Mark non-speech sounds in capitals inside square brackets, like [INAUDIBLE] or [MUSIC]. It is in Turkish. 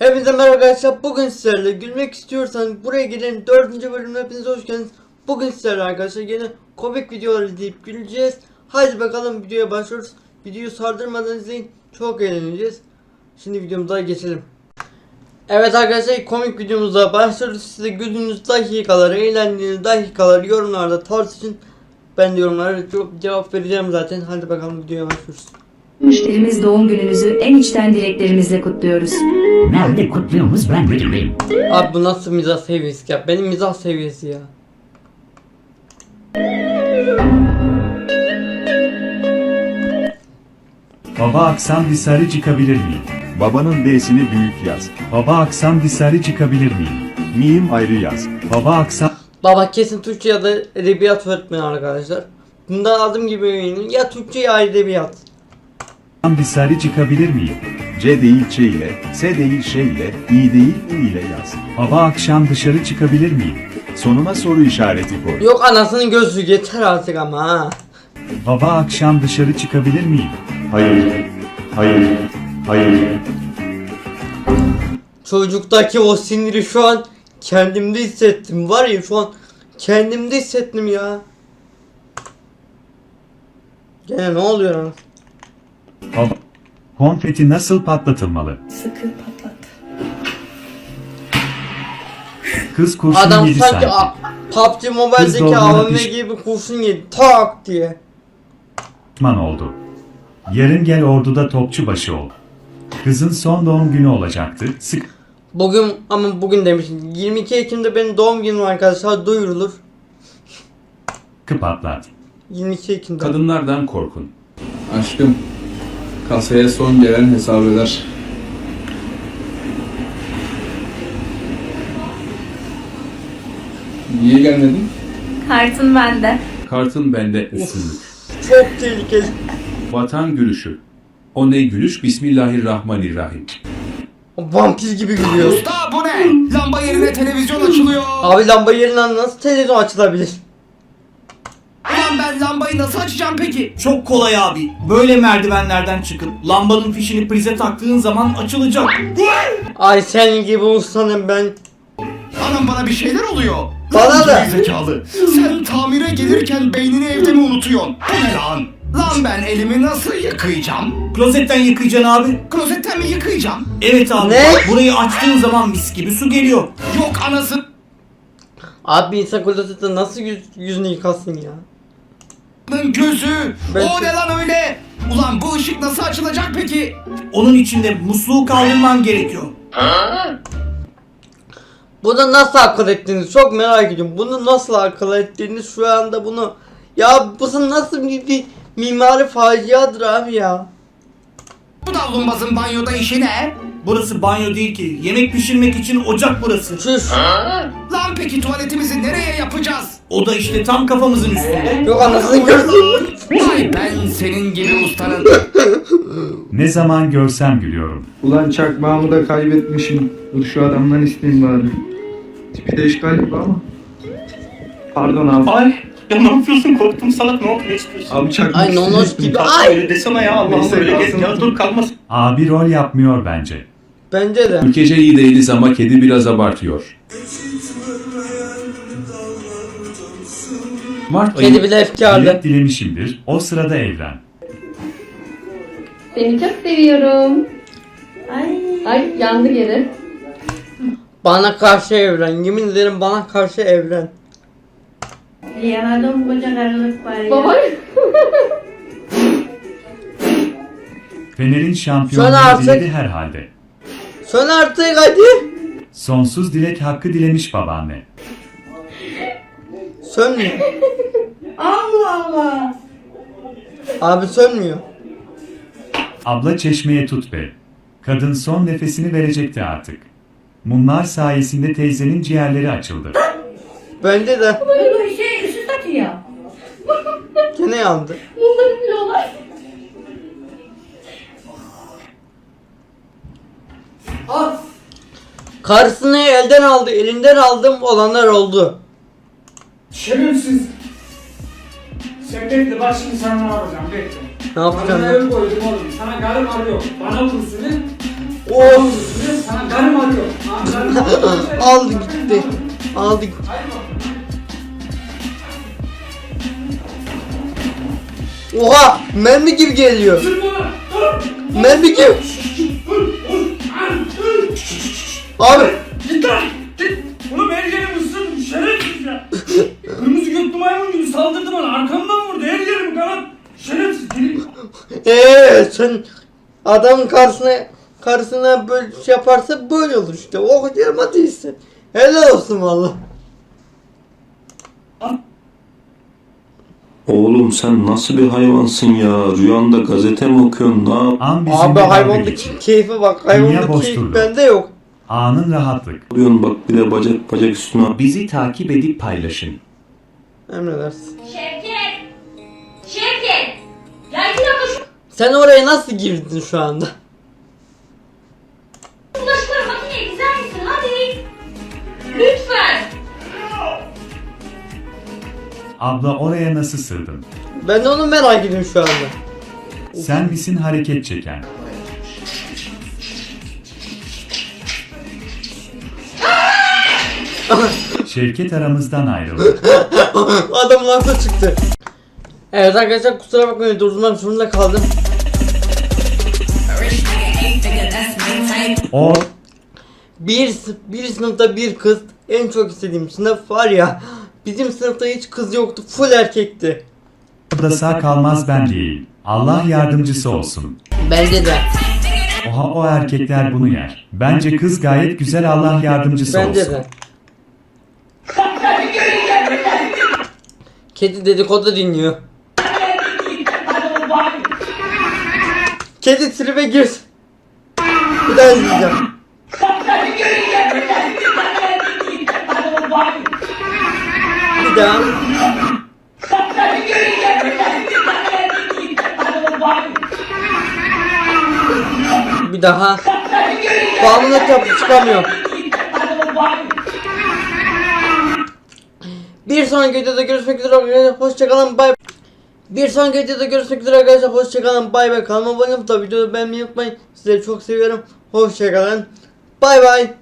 Hepinize merhaba arkadaşlar. Bugün sizlerle gülmek istiyorsanız buraya gelin 4. bölümüne hepiniz hoş geldiniz. Bugün sizlerle arkadaşlar yine komik videolar izleyip güleceğiz. Hadi bakalım videoya başlıyoruz. Videoyu sardırmadan izleyin. Çok eğleneceğiz. Şimdi videomuza geçelim. Evet arkadaşlar komik videomuza başlıyoruz. Size güldüğünüz dakikaları, eğlendiğiniz dakikaları yorumlarda tartışın. Ben de yorumlara cevap vereceğim zaten. Hadi bakalım videoya başlıyoruz. Müşterimiz doğum gününüzü en içten dileklerimizle kutluyoruz. Nerede kutluyoruz ben bilmiyorum. Abi bu nasıl mizah seviyesi ya? Benim mizah seviyesi ya. Baba aksam dışarı çıkabilir miyim? Babanın D'sini büyük yaz. Baba aksam dışarı çıkabilir miyim? Miyim ayrı yaz. Baba aksam Baba kesin Türkçe ya da edebiyat öğretmeni arkadaşlar. Bundan adım gibi eminim. Ya Türkçe ya edebiyat. Dışarı çıkabilir miyim? C değil Ç ile, S değil Ş ile, İ değil U ile yaz. Baba akşam dışarı çıkabilir miyim? Sonuna soru işareti koy. Yok anasının gözü yeter artık ama ha. Baba akşam dışarı çıkabilir miyim? Hayır. Hayır. Hayır. Çocuktaki o siniri şu an kendimde hissettim. Var ya şu an kendimde hissettim ya. Gene ne oluyor anasını? Konfeti nasıl patlatılmalı? Sıkı patlat. Kız kurşun Adam yedi sanki sanki. a- PUBG Kız Mobile'deki dolduğuna AVM piş- gibi kurşun yedi. Tak diye. Pişman oldu. Yarın gel orduda topçu başı ol. Kızın son doğum günü olacaktı. Sık Bugün ama bugün demişim. 22 Ekim'de benim doğum günüm arkadaşlar duyurulur. patlat. 22 Ekim'de. Kadınlardan korkun. Aşkım, kasaya son gelen hesap eder. Niye gelmedin? Kartın bende. Kartın bende üstünlük. Çok tehlikeli. Vatan gülüşü. O ne gülüş? Bismillahirrahmanirrahim. O vampir gibi gülüyor. Usta bu ne? Lamba yerine televizyon açılıyor. Abi lamba yerinden nasıl televizyon açılabilir? Ulan ben lambayı nasıl açacağım peki? Çok kolay abi. Böyle merdivenlerden çıkın. Lambanın fişini prize taktığın zaman açılacak. Ay senin gibi ustanım ben. Anam bana bir şeyler oluyor. Bana Lan da. zekalı. Sen tamire gelirken beynini evde mi unutuyorsun? Bu ne lan? Lan ben elimi nasıl yıkayacağım? Klozetten yıkayacaksın abi. Klozetten mi yıkayacağım? Evet abi. Ne? Burayı açtığın zaman mis gibi su geliyor. Yok anası. Abi insan klozette nasıl yüz, yüzünü yıkasın ya? Gözü. Ben- O ne lan öyle? Ulan bu ışık nasıl açılacak peki? Onun içinde musluğu kaldırman gerekiyor. Bunu nasıl akıl ettiniz? Çok merak ediyorum. Bunu nasıl akıl ettiniz şu anda bunu? Ya bu nasıl bir, bir mimari faciadır abi ya. Bu davlumbazın banyoda işi ne? Burası banyo değil ki. Yemek pişirmek için ocak burası. Çüş. Lan peki tuvaletimizi nereye yapacağız? O da işte tam kafamızın üstünde. Yok anasını görsün. Vay ben senin gibi ustanın. Ne zaman görsem gülüyorum. Ulan çakmağımı da kaybetmişim. Dur şu adamdan isteyeyim bari. Tipi de iş galiba ama. Pardon abi. Ay ya ne yapıyorsun korktum salak ne oldu ne istiyorsun? Abi çakmak Ay nonos gibi. Ay. öyle desene ya Allah'ım Neyse, öyle kalsın. gel ya dur kalmasın. Abi rol yapmıyor bence. Bence de. Ülkece iyi değiliz ama kedi biraz abartıyor. Mart ayı Kedi bile efkarlı. Dilek dilemişimdir. O sırada evren. Seni çok seviyorum. Ay. Ay yandı geri. Bana karşı evren. Yemin ederim bana karşı evren. Yaradım koca karılık var ya. Baba. Fener'in Sonra şampiyonluğu artık- diledi herhalde. Sön artık hadi. Sonsuz dilek hakkı dilemiş babaanne. Sönmüyor. Allah. Abi sönmüyor. Abla çeşmeye tut be. Kadın son nefesini verecekti artık. Mumlar sayesinde teyzenin ciğerleri açıldı. Bence de. Böyle şey ışık satıyor. [LAUGHS] Gene yandı. Bunları biliyorlar. Karısını elden aldı, elinden aldım olanlar oldu. Şerefsiz. Sen bekle bak şimdi sana ne yapacağım bekle. Ne yapacağım Bana ev koydum oğlum. Sana karım arıyor. Bana vursun. Of! Sana karım [LAUGHS] Aldı gitti. Aldı gitti. Oha! Mermi gibi geliyor. Mermi gibi. Abi Git lan! Git! Oğlum her yerim ısırdı şerefsiz ya! [LAUGHS] Kırmızı göklü maymun gibi saldırdı bana arkamdan vurdu her yerim kanat! Şerefsiz! Gel- Eee sen adam karşısına karşısına böyle şey yaparsa böyle olur işte. O kadar değilsin. Helal olsun valla. Oğlum sen nasıl bir hayvansın ya? Rüyanda gazete mi okuyorsun? Ne yap- An bizimle Abi hayvandaki keyfe bak. Hayvandaki boş keyif durdu. bende yok. Anın rahatlık. yapıyorsun? Bak bir de bacak bacak üstüne. Bizi takip edip paylaşın. Emredersin. Şevket. Sen oraya nasıl girdin şu anda? bulaşıkları makineye dizer misin? Hadi. Lütfen. Abla oraya nasıl sığdın? Ben de onu merak ediyorum şu anda. Sen misin hareket çeken? [LAUGHS] Şevket aramızdan ayrıldı. Adam lansa çıktı. Evet arkadaşlar kusura bakmayın durdurmak zorunda kaldım. O Bir, bir sınıfta bir kız en çok istediğim sınıf var ya. Bizim sınıfta hiç kız yoktu full erkekti. da sağ kalmaz ben değil. Allah yardımcısı olsun. Bence de. Oha o erkekler bunu yer. Bence kız gayet güzel Allah yardımcısı Bence olsun. de. Kedi dedikodu dinliyor. Kedi tribe gir. Bir daha izleyeceğim. Bir daha. Bir daha. Bağımlılık yapıp çıkamıyorum. Bir sonraki videoda görüşmek üzere. Hoşçakalın. Bay Bir sonraki videoda görüşmek üzere arkadaşlar. Hoşçakalın. Bay bay. Kanalıma abone olup da videoyu beğenmeyi unutmayın. Sizleri çok seviyorum. Hoşçakalın. Bay bay.